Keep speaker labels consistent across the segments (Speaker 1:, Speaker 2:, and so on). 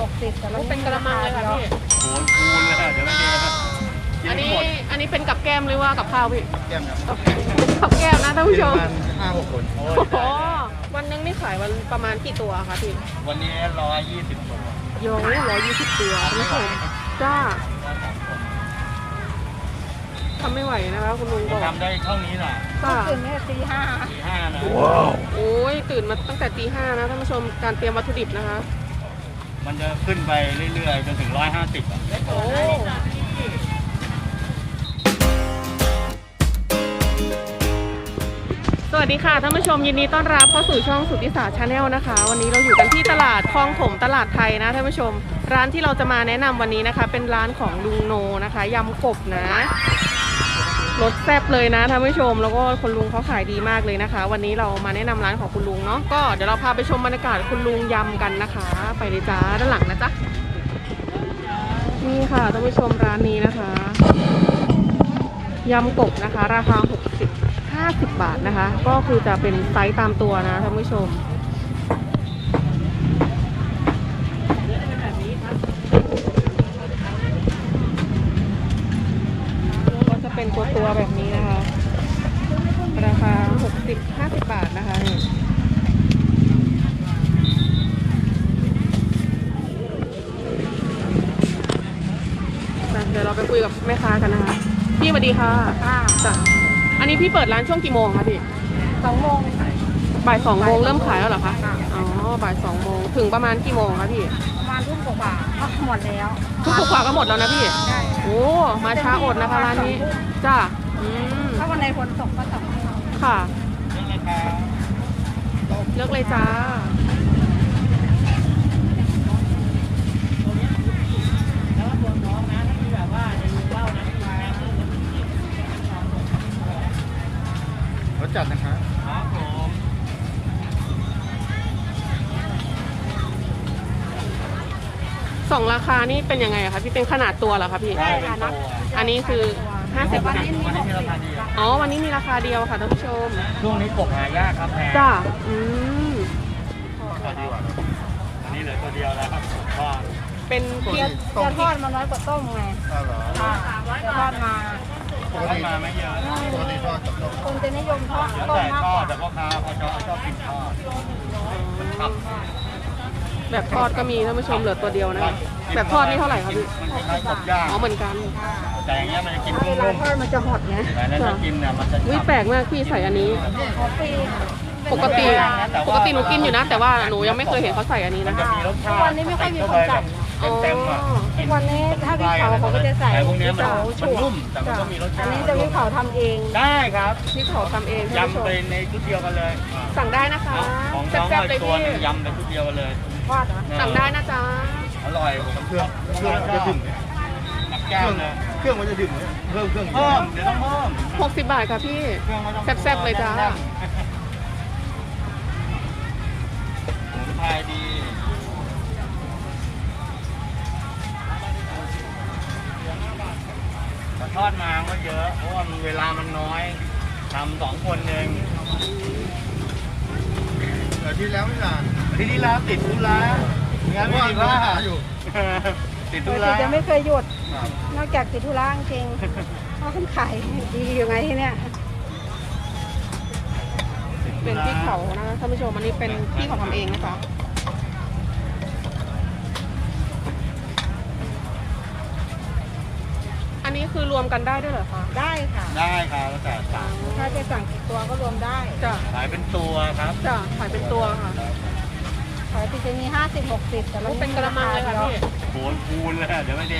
Speaker 1: หกสิบแต่เรา
Speaker 2: เป็นกระมังเลยค่ะพี่
Speaker 3: โหนคูณเลยเดี๋ยวไม่ดีครับกิ
Speaker 2: อัน
Speaker 3: ไม่
Speaker 2: นี้
Speaker 3: หมด
Speaker 2: อันนี้เป็นกับแก้มหรือว่ากับข้าวพี่
Speaker 3: แก้มครับ
Speaker 2: กับแก้มนะท่านผู้ชม
Speaker 3: ประมาณห้าหกคนโอ้
Speaker 2: โอ้โห
Speaker 3: ย
Speaker 2: วันหนึงนี่ขายวันประมาณกี่ตัวคะพี่
Speaker 3: วันนี้ร้อยยี่สิบตัว
Speaker 2: โยร้อยยี่สิบตัวท่านผู้ชมจ้าทำไม่ไหวนะคะคุณลุงบอก
Speaker 3: ทำได้เท่านี้น่ะ
Speaker 2: จ้า
Speaker 1: ตื่นแม่ตีห้า
Speaker 3: สี่ห้านะ
Speaker 2: โอ้ยตื่นมาตั้งแต่ตีห้านะท่านผู้ชมการเตรียมวัตถุดิบนะคะ
Speaker 3: มันจะขึ้นไปเรื่อยๆ จนถึงร้อยห้าสิบอะ
Speaker 2: โอ้สวัสดีค่ะท่านผู้ชมยินดีต้อนรับเข้าสู่ช่องสุทธิศาสตร์ชาแนลนะคะ วันนี้เราอยู่กันที่ตลาดคลองถมตลาดไทยนะท่านผู้ชม ร้านที่เราจะมาแนะนำวันนี้นะคะ เป็นร้านของลุงโนนะคะยำกบนะ รสแซ่บเลยนะท่านผู้ชม แล้วก็คุณลุงเขาขายดีมากเลยนะคะ วันนี้เรามาแนะนำร้านของคุณลุงเนาะก็เดี๋ยวเราพาไปชมบรรยากาศคุณลุงยำกันนะคะ ไปเลยจ้าด้านหลังนะจ๊ะนี่ค่ะท่านผู้ชมร้านนี้นะคะยำกบนะคะ ราคา 60 50 บาทนะคะ ก็คือจะเป็นไซส์ตามตัวนะท่านผู้ชม ก็จะเป็น ตัวตัวๆแบบนี้นะคะ ราคา 60 50 บาทนะคะนี่ไปเดี๋ยวเราไปคุยกับแม่ค้ากันนะคะ พี่สวัสดีค่ะ
Speaker 1: อ่า
Speaker 2: จ้ะอันนี้พี่เปิดร้านช่วงกี่โมงคะพี่
Speaker 1: สองโมง
Speaker 2: บ่ายสองโมงเริ่มขายแล้วเหรอคะ
Speaker 1: ค่ะ
Speaker 2: อ๋อ บ่ายสองโมงถึงประมาณกี่โมงคะพี่
Speaker 1: ประมาณทุ่มกว่าๆก็หมดแล้ว
Speaker 2: ทุกกว่าก็หมดแล้วนะพี่
Speaker 1: ใช่
Speaker 2: โอ้ มาช้าอดนะคะร้านนี้ จ้าอืม
Speaker 1: ถ้าวันไหนฝนตกก็ตก
Speaker 2: ค่ะ
Speaker 3: นี่เลยครับ
Speaker 2: เลือกเลยจ้า
Speaker 3: รสจัดนะครั
Speaker 2: สองราคานี่เป็นยังไงอะคะพี่เป็นขนาดตัวเหรอคะพี่
Speaker 3: ได้เป็นตัว
Speaker 2: อันนี้คือ 50
Speaker 1: วัน
Speaker 2: บาท
Speaker 1: นี้มี
Speaker 3: วัน
Speaker 1: ห
Speaker 3: นี้
Speaker 1: ก
Speaker 3: มีรา
Speaker 1: สิบ
Speaker 3: คาดีอะ
Speaker 2: อ๋อวันนี้มีราคาเดียวค่ะท่านผู้ชม
Speaker 3: ช่วงนี้กบหายากครับแพง
Speaker 2: จ้าอืม
Speaker 3: ราคาดีกว่าอันนี้เหลือตัวเดียวแล้วครับก็
Speaker 2: เป็น
Speaker 1: เกี๊ยวเกี๊ยวทอดมันน้อยกว่าต้มไง
Speaker 3: อ้าวเหรอ
Speaker 1: ค่ะเกี๊ยวทอดมา
Speaker 3: ปกติมาไม่เยอะปกติทอดกับต้ม
Speaker 1: คนจะนิยมทอด
Speaker 3: แล้ว
Speaker 1: ต้ม
Speaker 3: แต่
Speaker 1: มาก
Speaker 3: ท
Speaker 1: ก
Speaker 3: อด
Speaker 1: ว่า
Speaker 3: แต่พ่อค้าเขาชอบชอบกินทอดครับ
Speaker 2: แบบทอดก็มีท่านผู้ชมเหลือตัวเดียวนะคะแบบทอดนี่เท่าไหร่คะพี่
Speaker 3: มันคล้ายๆกบย่าง
Speaker 2: อ๋อเหมือนกัน
Speaker 3: แต่อย่างเงี้ยมันจะกิน
Speaker 1: ถ้าเวลา
Speaker 3: นุ่ม
Speaker 1: ทอดมันจะหดไง
Speaker 3: ๆแต่นั้นถ้ากินเนี่ยมันจะ
Speaker 2: วิแปลกมากพี่ใส่อันนี้
Speaker 1: หัวปี
Speaker 2: ปกติปกติหนูกินอยู่นะ แต่ว่าหนูยังไม่เคยเห็นเขาใส่อันนี้
Speaker 3: มัน
Speaker 2: นะ
Speaker 3: จะ
Speaker 2: คะ
Speaker 3: มีรสชาติ
Speaker 1: ทุกวันนี้ไม่ค่อยมีคนใส่นะ
Speaker 3: เต็มๆอะ
Speaker 1: ทุกวันนี้ถ้าพี่เขาเขาก็จะใส่
Speaker 3: แต่พวกเนี้ยมัน
Speaker 1: เผา
Speaker 3: มัน
Speaker 1: ฉุ
Speaker 3: นุ่มแต่มันก็มีรส
Speaker 1: อั
Speaker 3: ชานติ
Speaker 1: นี้จะพี่เขาทำเอง
Speaker 3: ได้ครับ
Speaker 2: ที่เขาทำเองท่านผู้ช
Speaker 3: ยำ
Speaker 2: ม
Speaker 3: ไปในชุดเดียวกันเลย
Speaker 2: สั่งได้นะคะ
Speaker 3: ของ
Speaker 2: แซ่
Speaker 3: น้อง
Speaker 2: บๆเลย
Speaker 3: ตัว
Speaker 2: พี่
Speaker 3: นึงยำไปชุดเดียวกันเลย
Speaker 1: ทอดเหรอ
Speaker 2: สั่งได้นะจ๊ะ
Speaker 3: อร่อยผมเครื่องเครื่องจะถึงกับแก้วเลย
Speaker 4: เครื่องมันจะถึงเพิ่มเครื่อง
Speaker 3: เพิ่มเดี๋ยวต้องเพิ่ม
Speaker 2: 60บาทค่ะพี่
Speaker 3: เครื่องมันต้อง
Speaker 2: แซ่บๆเลยจ้า
Speaker 3: แน่นๆหมูพายดีแต่ทอดมาก็เยอะเพราะว่ามันเวลามันน้อยทำสองคนเอง
Speaker 4: แต่ที่แล้วไม่นาน
Speaker 3: ทีนี้แล้วติดธุระงั้นไม่ดีว่า
Speaker 4: หาอยู่
Speaker 3: ติด
Speaker 1: ป
Speaker 3: ธุ
Speaker 1: ก
Speaker 3: ระ
Speaker 1: ติจะไม่เคยหยุด นอกจากติดธุระจริงๆเพราะคุณขายดีอยู่ไงที่เนี่ย
Speaker 2: เป็นพี่เขานะคะท่านผู้ชมอันนี้เป็นพี่เขาทำเองนะคะอันนี้คือรวมกันได้ด้วยเหรอคะ
Speaker 1: ได้ค่ะ
Speaker 3: ได้ครับแล้วแต่สั่ง
Speaker 1: ถ้าจะสั่งกี่ตัวก็รวมได้
Speaker 2: จะ
Speaker 3: ขายเป็นตัวครับ
Speaker 2: จะขายเป็นตัวค่ะ
Speaker 1: ขายที่จะมีห้าสิบหกสิบแต่เรา
Speaker 2: โอ้เป็นกระมังเลยค่ะพี่
Speaker 3: โหนคูณเลยอะเดี๋ยวไม่เด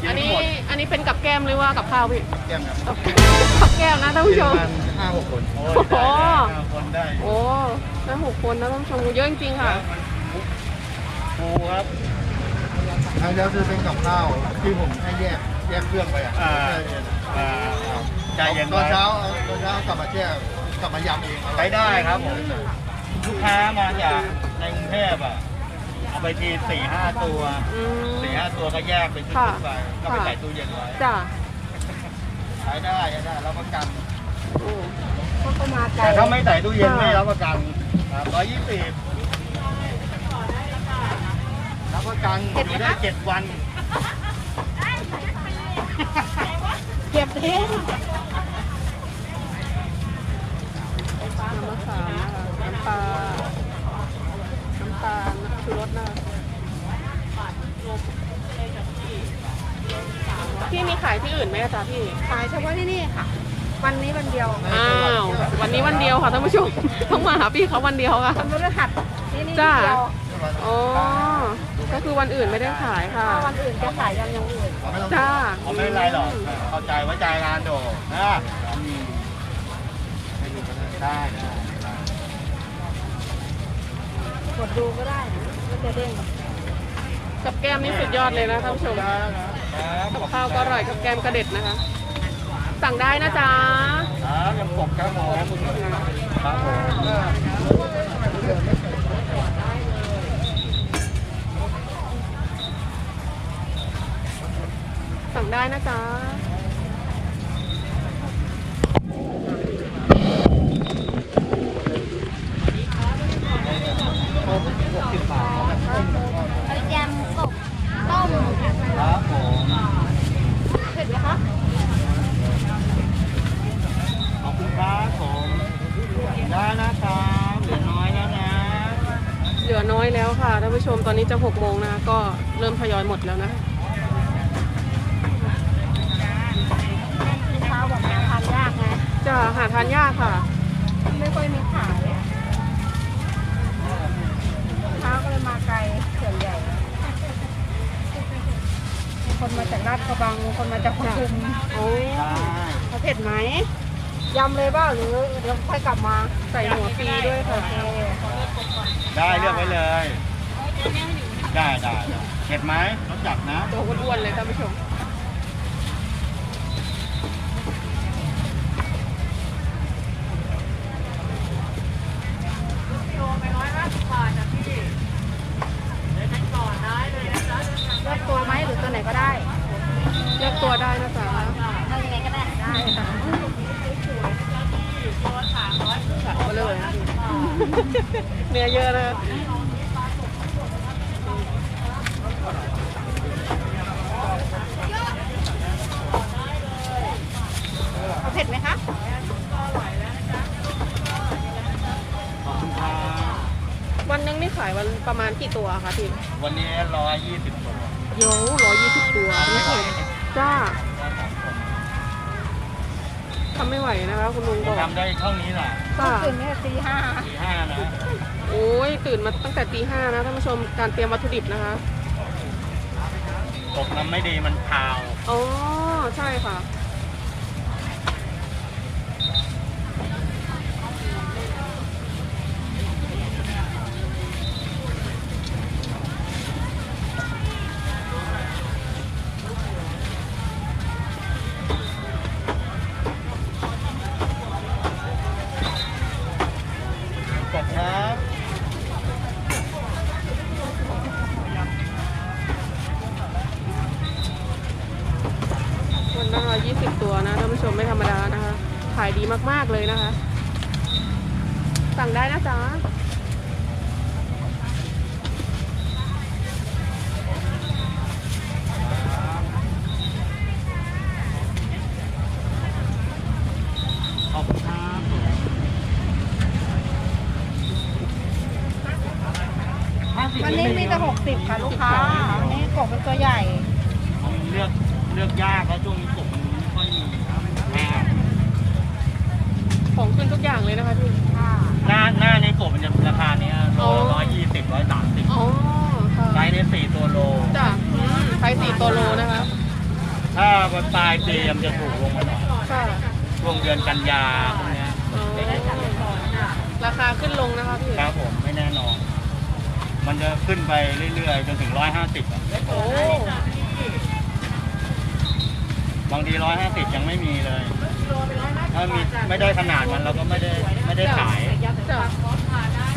Speaker 3: กิ
Speaker 2: อัน
Speaker 3: ไม่
Speaker 2: นี้
Speaker 3: หมด
Speaker 2: อันนี้เป็นกับแก้มหรือว่ากับข้าวพี่
Speaker 4: แก้มครับ
Speaker 2: กับแก้มนะท่านผู้ชม
Speaker 4: ประมาณห้าหกคน
Speaker 3: โอ้ย
Speaker 2: โอ้โห
Speaker 3: ได้ได้คนได้
Speaker 2: โอ้น่าหกคนนะท่านผู้ชมเยอะจริงๆค่ะ
Speaker 3: ปูครับ
Speaker 4: ครั้งแล้วคือเป็นกับข้าวที่ผมให้แยกแยกเครื่องไปอะ
Speaker 3: อ่า
Speaker 4: แช่เย็น
Speaker 3: อ่าใจเย็น
Speaker 4: ตอน
Speaker 3: ไว้
Speaker 4: เช้าเอาตอนเช้ากลับมาแช่กลับมายำเอง
Speaker 3: ใช้ได้ครับผม ลูกค้ามาจากในกรุงเทพอะเอาไปทีสี่ห้าตัว
Speaker 2: อืม
Speaker 3: สี่ห้าตัวก็แยกเป็นชุ
Speaker 2: ค่ะ
Speaker 3: ดๆไปก็ไป
Speaker 2: ค่ะ
Speaker 3: ใส่ตู้เย็นไว้
Speaker 2: จ้ะ
Speaker 3: ใช้ได้ใช้ได้รับประกัน
Speaker 2: โอ้
Speaker 1: เพราะเขามาไกล
Speaker 3: แต่ถ้าไม่ใส่ตู้เย็น
Speaker 2: ค่ะ
Speaker 3: ไม่รับประกันร้อยยี่สิบรับปก็กังอยู่ได้เจ็ดวัน
Speaker 1: เก็บทิ้ง
Speaker 2: น้ำมะขามนะคะน้ำ ปลา น้ำตาลน้ำชูรสนะคะพี่มีขายที่อื่นไหมอาจารย์พี่
Speaker 1: ขายเฉพาะที่นี่ค่ะ วันนี้วันเดียว
Speaker 2: อ้าว วันนี้วันเดียวค่ะท่านผู้ชม ต้องมาหาพี่เขาวันเดียวค่ะ
Speaker 1: วันพฤหัสที่นี่
Speaker 2: จ้า
Speaker 1: เดียว
Speaker 2: อ๋อ ก็คือวันอื่นไม่ได้ขายค่ะ
Speaker 1: ถ้าวันอื่นจะขายยำอย่างอื่น
Speaker 4: เอาไม่ต้อง
Speaker 2: จ้า
Speaker 3: เขาไม่เป็นไรหรอก เข้าใจไว้ใจงานโดนะอืมได้ได้ได้
Speaker 1: กดดูก็ได้นะมันจะเด้ง
Speaker 2: กับแก้มนี่สุดยอดเลยนะท่านผู้ชมกับข้าวก็อร่อยกับแก้มก็เด็ดนะคะ สั่งได้นะจ๊ะ
Speaker 3: ครับยังปกครับผมครับผม
Speaker 2: สั่งได้นะจ๊ะ
Speaker 1: ยำกบต้ม
Speaker 3: ครับผม
Speaker 1: เผ็ดไหมคะ
Speaker 3: ขอบคุณครับผมได้นะครับเหลือน้อยแล้วนะ
Speaker 2: เหลือน้อยแล้วค่ะท่านผู้ ชมตอนนี้จะหกโมงนะก็เริ่มทยอยหมดแล้วนะ
Speaker 1: ข้าวแบบหาทานยากไง
Speaker 2: จะหาทานยากค่ะ
Speaker 1: ไม่ค่อยมีขายเช้าก็เลยมาไกลส่วนใหญ่มีคนมาจากลาดกระบังมีคนมาจากปทุม
Speaker 2: โอ้
Speaker 3: ได้
Speaker 1: เขาเผ็ดไหมยำเลยเปล่าหรือเดี๋ยวค่อยกลับมา
Speaker 2: ใส่หัวฟรีด้วยค่ะ
Speaker 1: โอเค
Speaker 3: ได้เลือกไว้เลย ได้ได้ได้เผ็ดไหมรสจัดนะ
Speaker 2: ตัวอ้วนๆเลยท่านผู้ชม
Speaker 1: เลือกตัวไหมหรือตัวไหนก็ได้
Speaker 2: เลือกตัวได้นะจ๊ะ
Speaker 1: เอายังไงก็ได้ได้ค่ะ
Speaker 2: สั่งมาเลยนะเนื้อเยอะนะ
Speaker 1: เอาเผ็ดไหมคะ
Speaker 3: ขอบคุณครับ
Speaker 2: วันหนึงนี่ขาย วันประมาณกี่ตัวคะพี่
Speaker 3: วันนี้ร้อยยี่สิบตัว
Speaker 2: โยวร้อยยี่สิบตัวท่านผู้ชมจ้าทำไม่ไหวนะคะ คุณลุงบอก
Speaker 3: ทำได้เท่านี้แหละ
Speaker 2: จ้า
Speaker 1: ตื่นเนี่ยตีห้า
Speaker 3: สี่ห้านะ
Speaker 2: โอ้ยตื่นมาตั้งแต่ตีห้านะท่านผู้ชมการเตรียมวัตถุดิบนะคะ
Speaker 3: ตกน้ำไม่ดีมันคาว
Speaker 2: อ๋อใช่ค่ะ
Speaker 3: ตกครับ
Speaker 2: วันละร้อยยี่สิบตัวนะท่านผู้ชมไม่ธรรมดานะคะ ขายดีมาก ๆ เลยนะคะ สั่งได้นะจ๊ะ
Speaker 3: ขอบคุณครับ50
Speaker 1: วันนี้มีแต่หกสิบค่ะลูกค้า วันนี้กบเป็นตัวใหญ่
Speaker 3: ผมเลือกเลือกยากแล้วช่วงนี้กบมันไม่ค่อยมีแพง
Speaker 2: ของขึ้นทุ กอย่างเลยนะคะพี่
Speaker 1: ค่ะ
Speaker 3: หน้าหน้าในกบมันจะราคาเนี้ยโล
Speaker 2: อ๋อ
Speaker 3: ร้อยยี่สิบร้อยสามสิบ
Speaker 2: อ๋อค่ะ
Speaker 3: ไซส์ในสี่ตัวโล
Speaker 2: จ้ะอืมไซส์สี่ตัวโลนะคะ
Speaker 3: ถ้าวันปลายปีมันจะถูกลงมาหน่อย
Speaker 2: ค่ะ
Speaker 3: ช่วงเดือนกันยาพวกเนี้ย
Speaker 2: อ๋อราคาขึ้นลงนะคะพี่
Speaker 3: ครับผมไม่แน่นอน มันจะขึ้นไปเรื่อยๆจนถึงร้อยห้าสิบ
Speaker 2: โอ้
Speaker 3: บางทีร้อยห้าสิบยังไม่มีเลย ถ้ามีไม่ได้ขนาดมันเราก็ไม่ได้ไม่ได้ขาย
Speaker 2: จ้ะ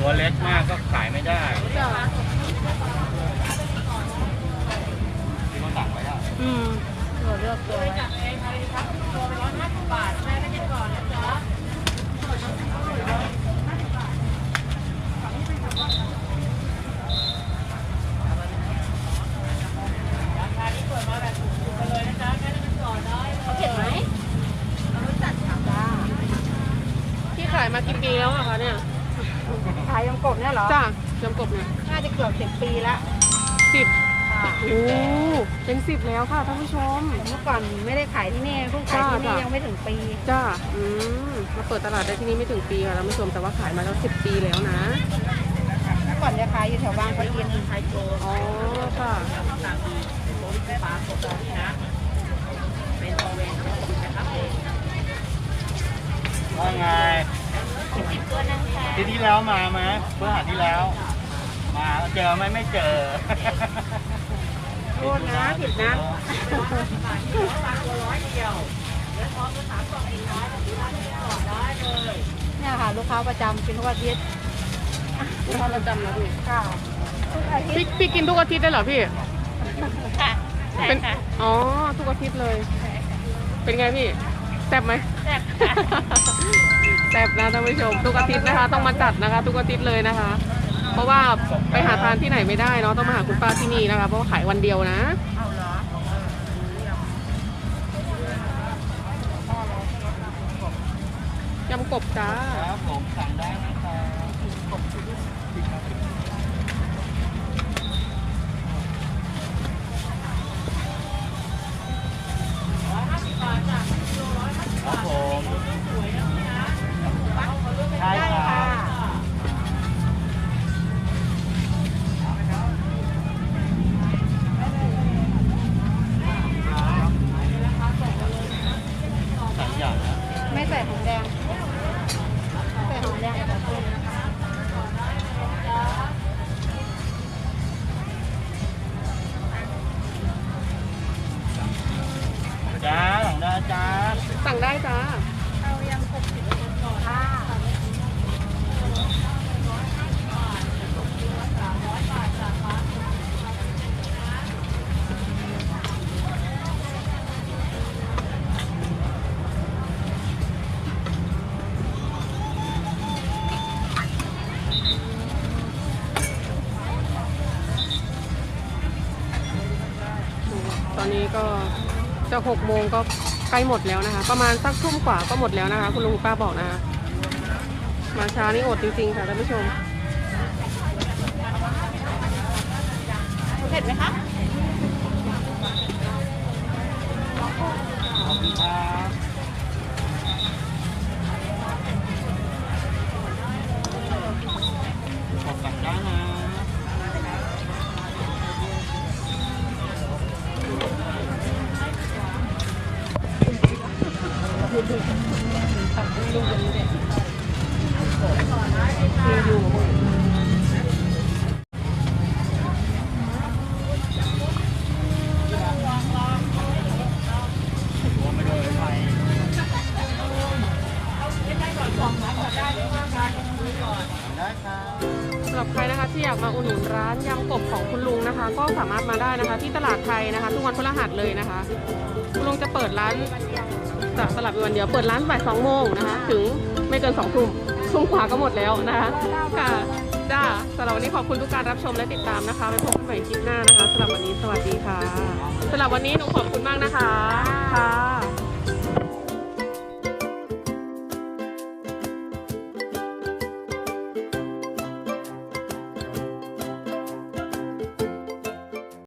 Speaker 3: ตัวเล็กมากก็ขายไม่ได้
Speaker 2: จ้ะ
Speaker 3: ที่เขาสั่งไว้อะ
Speaker 2: อืม
Speaker 1: เราเลือกตัวไว้
Speaker 3: ขา
Speaker 2: ย มากี่ปีแล้วอะคะเนี่ย
Speaker 1: ขายยำกบเนี่ยเหรอ
Speaker 2: จ้าจำกบเนี่ย
Speaker 1: น่าจะเกือบสิบปีละ
Speaker 2: สิบ
Speaker 1: ค่ะ
Speaker 2: โอ้เป็นสิบแล้วค่ะท่านผู้ชม
Speaker 1: เมื่อก่อนไม่ได้ขายที่นี่เพิ่งขายที่นี่
Speaker 2: จ้ะ
Speaker 1: ยังไม่ถึงปี
Speaker 2: จ้าอืมมาเปิดตลาดได้ที่นี่ไม่ถึงปีค่ะท่านผู้ชมแต่ว่าขายมาแล้วสิบปีแล้วนะ
Speaker 1: เมื่อก่อนจะขายอยู่แถวบางปะอินขายโจ
Speaker 2: อ๋อค่ะ
Speaker 3: ว่าไงทีที่แล้วมาไหมเมื่อหาที่แล้ว มาเจอไหมไม่เจอ
Speaker 1: โทษนะผิดนะเนี่ยค่ะลูกค้าประจำกินทุกอาทิตย์
Speaker 2: ลูกค้าประจำนะพี่
Speaker 1: ค่ะทุกอาทิต
Speaker 2: พี่
Speaker 1: ย์
Speaker 2: พี่กินทุกอาทิตย์ได้เหรอพี่
Speaker 1: ค่ะใช่
Speaker 2: เป็น
Speaker 1: ค่ะ
Speaker 2: อ๋อทุกอาทิตย์เลย เป็นไงพี่ แซ่บไหม
Speaker 1: แซ่บค่ะ
Speaker 2: แซ่บนะท่านผู้ชม ทุกอาทิตย์นะคะ ต้องมาจัดนะคะ ทุกอาทิตย์เลยนะคะ เพราะว่าไปหาทานที่ไหนไม่ได้เนาะต้องมาหาคุณป้าที่นี่นะคะ เพราะว่าขายวันเดียวนะ
Speaker 1: เอาเหรอ
Speaker 2: ยำกบจ้า
Speaker 3: ครับผมสั่งได้นะครับครับ ผม จะ
Speaker 2: หกโมงก็ใกล้หมดแล้วนะคะ ประมาณสักทุ่มกว่าก็หมดแล้วนะคะ คุณลุงคุณป้าบอกนะคะ มาช้านี่อดจริงๆค่ะท่านผู้ชม
Speaker 1: เผ็ดไหมคะ
Speaker 3: ขอบคุณครับกดสั่งได้นะ
Speaker 2: สำหรับใครนะคะที่อยากมาอุดหนุนร้านยำกบของคุณลุงนะคะ ก็สามารถมาได้นะคะ ที่ตลาดไทยนะคะ ทุกวันพฤหัสเลยนะคะ คุณลุงจะเปิดร้าน จะสลับเป็นวันเดียวเปิดร้านบ่ายสองโมงนะคะ ถึงไม่เกินสองทุ่มทุ่มกว่าก็หมดแล้วนะคะค่ะจ้าสำหรับวันนี้ขอบคุณทุกการรับชมและติดตามนะคะไว้พบกันใหม่คลิปหน้านะคะสำหรับวันนี้สวัสดีค่ะสำหรับวันนี้หนูขอบคุณมากนะคะค่ะ